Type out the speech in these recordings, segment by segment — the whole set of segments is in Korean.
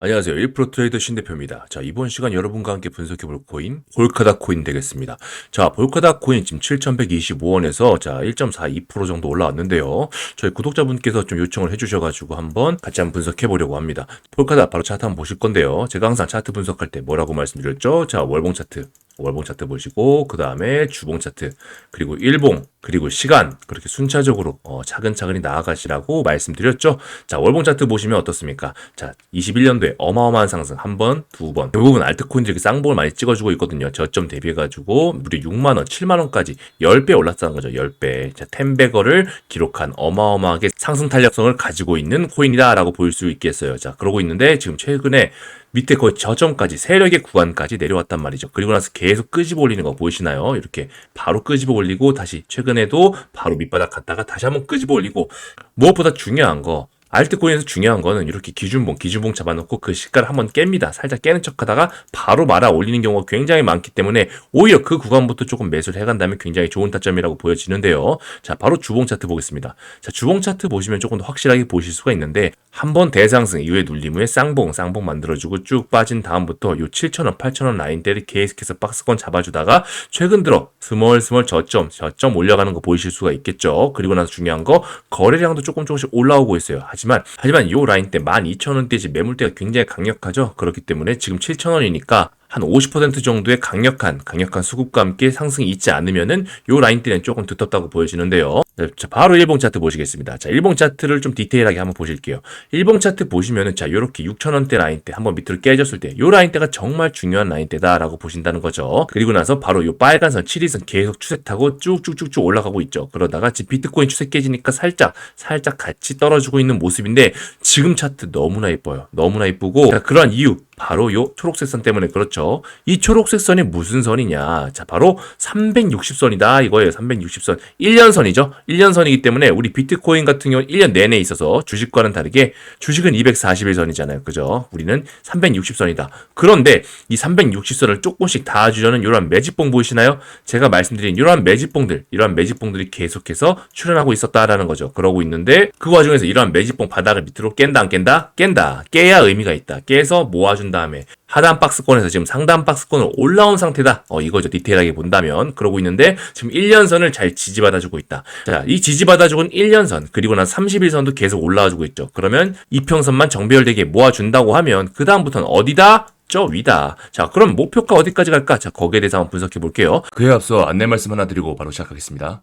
안녕하세요. 1프로 트레이더 신대표입니다. 자, 이번 시간 여러분과 함께 분석해 볼 코인, 볼카다 코인 되겠습니다. 자, 볼카다 코인 지금 7,125원에서 자, 1.42% 정도 올라왔는데요. 저희 구독자분께서 좀 요청을 해 주셔 가지고 한번 같이 한번 분석해 보려고 합니다. 볼카다 바로 차트 한번 보실 건데요. 제가 항상 차트 분석할 때 뭐라고 말씀드렸죠? 자, 월봉 차트. 월봉 차트 보시고 그 다음에 주봉 차트 그리고 일봉 그리고 시간 그렇게 순차적으로 어, 차근차근히 나아가시라고 말씀드렸죠. 자 월봉 차트 보시면 어떻습니까? 자 21년도에 어마어마한 상승 한 번, 두 번. 대부분 알트코인들이 쌍봉을 많이 찍어주고 있거든요. 저점 대비해가지고 무려 6만 원, 7만 원까지 10배 올랐다는 거죠. 10배. 자 텐베거를 기록한 어마어마하게 상승 탄력성을 가지고 있는 코인이다라고 볼 수 있겠어요. 자 그러고 있는데 지금 최근에 밑에 거의 저점까지 세력의 구간까지 내려왔단 말이죠. 그리고 나서 계속 끄집어 올리는 거 보이시나요? 이렇게 바로 끄집어 올리고 다시 최근에도 바로 밑바닥 갔다가 다시 한번 끄집어 올리고 무엇보다 중요한 거 알트코인에서 중요한 거는 이렇게 기준봉, 기준봉 잡아놓고 그 시가를 한번 깹니다. 살짝 깨는 척 하다가 바로 말아 올리는 경우가 굉장히 많기 때문에 오히려 그 구간부터 조금 매수를 해간다면 굉장히 좋은 타점이라고 보여지는데요. 자, 바로 주봉 차트 보겠습니다. 자, 주봉 차트 보시면 조금 더 확실하게 보실 수가 있는데 한번 대상승 이후에 눌림 후에 쌍봉, 쌍봉 만들어주고 쭉 빠진 다음부터 요 7,000원, 8,000원 라인대를 계속해서 박스권 잡아주다가 최근 들어 스멀스멀 저점, 저점 올려가는 거 보이실 수가 있겠죠. 그리고 나서 중요한 거 거래량도 조금 조금씩 올라오고 있어요. 하지만 하지만 요 라인 때 12,000원대지 매물대가 굉장히 강력하죠. 그렇기 때문에 지금 7,000원이니까 한 50% 정도의 강력한 강력한 수급과 함께 상승이 있지 않으면은 요 라인 때는 조금 두텁다고 보여지는데요. 네, 자, 바로 일봉 차트 보시겠습니다. 자, 일봉 차트를 좀 디테일하게 한번 보실게요. 일봉 차트 보시면은 자, 요렇게 6,000원대 라인 때 한번 밑으로 깨졌을 때 요 라인 때가 정말 중요한 라인 때다라고 보신다는 거죠. 그리고 나서 바로 요 빨간 선 7일선 계속 추세 타고 쭉쭉쭉쭉 올라가고 있죠. 그러다가 지금 비트코인 추세 깨지니까 살짝 살짝 같이 떨어지고 있는 모습인데 지금 차트 너무나 예뻐요. 너무나 예쁘고 자, 그러한 이유 바로 요 초록색 선 때문에 그렇죠. 이 초록색 선이 무슨 선이냐? 자, 바로 360선이다 이거예요. 360선. 1년 선이죠. 1년 선이기 때문에 우리 비트코인 같은 경우는 1년 내내 있어서 주식과는 다르게 주식은 241선이잖아요. 그죠? 우리는 360선이다. 그런데 이 360선을 조금씩 닿아주려는 이러한 매직봉 보이시나요? 제가 말씀드린 이러한 매직봉들, 이러한 매직봉들이 계속해서 출현하고 있었다라는 거죠. 그러고 있는데 그 와중에서 이러한 매직봉 바닥을 밑으로 깬다 안 깬다? 깬다. 깨야 의미가 있다. 깨서 모아준 다음에 하단 박스권에서 지금 상단 박스권으로 올라온 상태다. 어, 이거죠. 디테일하게 본다면. 그러고 있는데, 지금 1년선을 잘 지지받아주고 있다. 자, 이 지지받아주고 는 1년선, 그리고 난 30일선도 계속 올라와주고 있죠. 그러면 이평선만 정배열되게 모아준다고 하면, 그다음부터는 어디다? 저 위다. 자, 그럼 목표가 어디까지 갈까? 자, 거기에 대해서 한번 분석해 볼게요. 그에 앞서 안내 말씀 하나 드리고 바로 시작하겠습니다.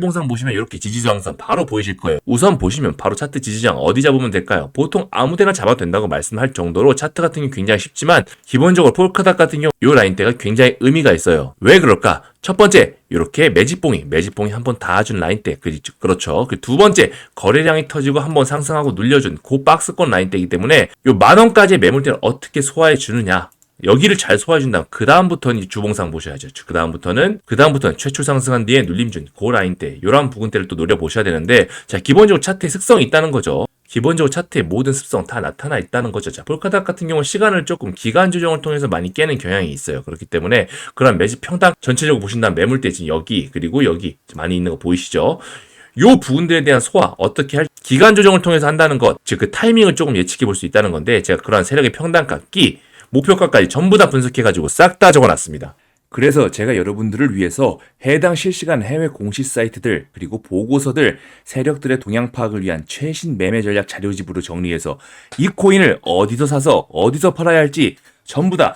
일봉상 보시면 이렇게 지지저항선 바로 보이실 거예요. 우선 보시면 바로 차트 지지저항 어디 잡으면 될까요? 보통 아무 데나 잡아도 된다고 말씀할 정도로 차트 같은 경우 굉장히 쉽지만 기본적으로 폴카닥 같은 경우 이 라인대가 굉장히 의미가 있어요. 왜 그럴까? 첫 번째, 이렇게 매집봉이, 매집봉이 한 번 닿아준 라인대. 그렇죠. 그 두 번째, 거래량이 터지고 한 번 상승하고 눌려준 그 박스권 라인대이기 때문에 요 만원까지의 매물대를 어떻게 소화해 주느냐. 여기를 잘 소화해준다면 그 다음부터는 주봉상 보셔야죠. 그 다음부터는 그 다음부터는 최초 상승한 뒤에 눌림준 고 라인대 요런 부분대를 또 노려 보셔야 되는데 자 기본적으로 차트에 특성이 있다는 거죠. 기본적으로 차트의 모든 습성 다 나타나 있다는 거죠. 자, 볼카닥 같은 경우는 시간을 조금 기간 조정을 통해서 많이 깨는 경향이 있어요. 그렇기 때문에 그런 매집 평당 전체적으로 보신다면 매물대 지금 여기 그리고 여기 많이 있는 거 보이시죠? 요 부분들에 대한 소화 어떻게 할 기간 조정을 통해서 한다는 것, 즉 그 타이밍을 조금 예측해 볼 수 있다는 건데 제가 그러한 세력의 평단가, 끼, 목표가까지 전부 다 분석해가지고 싹 다 적어놨습니다. 그래서 제가 여러분들을 위해서 해당 실시간 해외 공시 사이트들 그리고 보고서들 세력들의 동향 파악을 위한 최신 매매 전략 자료집으로 정리해서 이 코인을 어디서 사서 어디서 팔아야 할지 전부 다